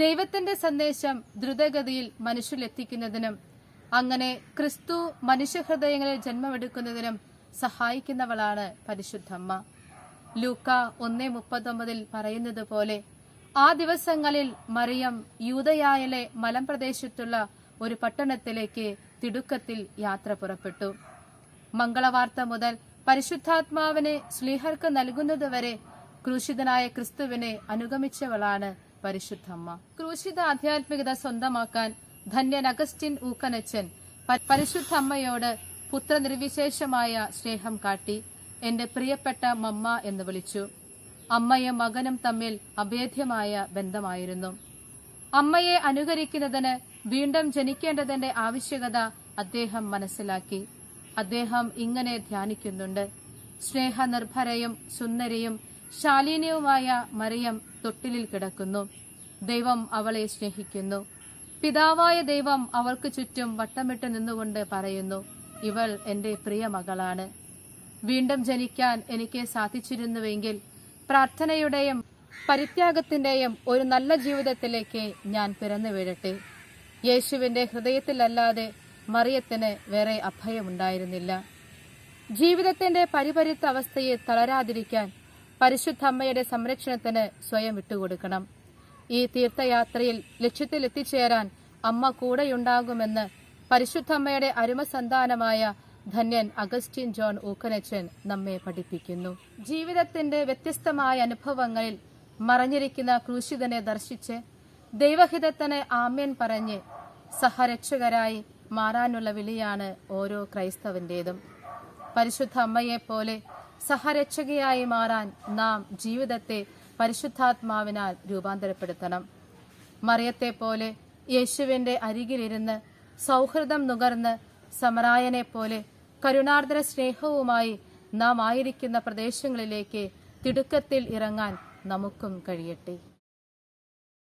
ദൈവത്തിന്റെ സന്ദേശം ദ്രുതഗതിയിൽ മനുഷ്യരിലെത്തിക്കുന്നതിനും അങ്ങനെ ക്രിസ്തു മനുഷ്യഹൃദയങ്ങളിൽ ജന്മമെടുക്കുന്നതിനും സഹായിക്കുന്നവളാണ് പരിശുദ്ധമ്മ. ലൂക്ക ഒന്നേ മുപ്പത്തൊമ്പതിൽ പറയുന്നത് പോലെ ആ ദിവസങ്ങളിൽ മറിയം യൂതയായലെ മലംപ്രദേശത്തുള്ള ഒരു പട്ടണത്തിലേക്ക് തിടുക്കത്തിൽ യാത്ര പുറപ്പെട്ടു. മംഗളവാർത്ത മുതൽ പരിശുദ്ധാത്മാവിനെ സ്ലീഹർക്ക് നൽകുന്നതുവരെ ക്രൂശിതനായ ക്രിസ്തുവിനെ അനുഗമിച്ചവളാണ് പരിശുദ്ധമ്മ. ക്രൂശിത ആധ്യാത്മികത സ്വന്തമാക്കാൻ ധന്യൻ അഗസ്റ്റിൻ ഊക്കനച്ചൻ പരിശുദ്ധമ്മയോട് പരിശുദ്ധ നിർവിശേഷമായ പുത്രനിർവിശേഷമായ സ്നേഹം കാട്ടി എന്റെ പ്രിയപ്പെട്ട മമ്മ എന്ന് വിളിച്ചു. അമ്മയും മകനും തമ്മിൽ അഭേദ്യമായ ബന്ധമായിരുന്നു. അമ്മയെ അനുകരിക്കുന്നതിന് വീണ്ടും ജനിക്കേണ്ടതിന്റെ ആവശ്യകത അദ്ദേഹം മനസ്സിലാക്കി. അദ്ദേഹം ഇങ്ങനെ ധ്യാനിക്കുന്നുണ്ട്. സ്നേഹനിർഭരയും സുന്ദരിയും ശാലീനയുമായ മറിയം തൊട്ടിലിൽ കിടക്കുന്നു. ദൈവം അവളെ സ്നേഹിക്കുന്നു. പിതാവായ ദൈവം അവൾക്ക് ചുറ്റും വട്ടമിട്ട് നിന്നുകൊണ്ട് പറയുന്നു ഇവൾ എന്റെ പ്രിയ മകളാണ്. വീണ്ടും ജനിക്കാൻ എനിക്ക് സാധിച്ചിരുന്നുവെങ്കിൽ പ്രാർത്ഥനയുടെയും പരിത്യാഗത്തിന്റെയും ഒരു നല്ല ജീവിതത്തിലേക്ക് ഞാൻ പിറന്നു വീഴട്ടെ. യേശുവിന്റെ ഹൃദയത്തിലല്ലാതെ മറിയത്തിന് വേറെ അഭയമുണ്ടായിരുന്നില്ല. ജീവിതത്തിന്റെ പരിപരുത്ത അവസ്ഥയെ തളരാതിരിക്കാൻ പരിശുദ്ധമ്മയുടെ സംരക്ഷണത്തിന് സ്വയം വിട്ടുകൊടുക്കണം. ഈ തീർത്ഥയാത്രയിൽ ലക്ഷ്യത്തിലെത്തിച്ചേരാൻ അമ്മ കൂടെയുണ്ടാകുമെന്ന് പരിശുദ്ധമ്മയുടെ അരുമസന്താനമായ ധന്യൻ അഗസ്റ്റിൻ ജോൺ ഊക്കനച്ചൻ നമ്മെ പഠിപ്പിക്കുന്നു. ജീവിതത്തിന്റെ വ്യത്യസ്തമായ അനുഭവങ്ങളിൽ മറഞ്ഞിരിക്കുന്ന ക്രൂശിതനെ ദർശിച്ച് ദൈവഹിതത്തിന് ആമ്യൻ പറഞ്ഞ് സഹരക്ഷകരായി മാറാനുള്ള വിളിയാണ് ഓരോ ക്രൈസ്തവന്റേതും. പരിശുദ്ധ അമ്മയെപ്പോലെ സഹരക്ഷകയായി മാറാൻ നാം ജീവിതത്തെ പരിശുദ്ധാത്മാവിനാൽ രൂപാന്തരപ്പെടുത്തണം. മറിയത്തെ പോലെ യേശുവിന്റെ അരികിലിരുന്ന് സൗഹൃദം നുകർന്ന് സമറായനെ പോലെ കരുണാർദ്ര സ്നേഹവുമായി നാം ആയിരിക്കുന്ന പ്രദേശങ്ങളിലേക്ക് തിടുക്കത്തിൽ ഇറങ്ങാൻ നമുക്കും കഴിയട്ടെ.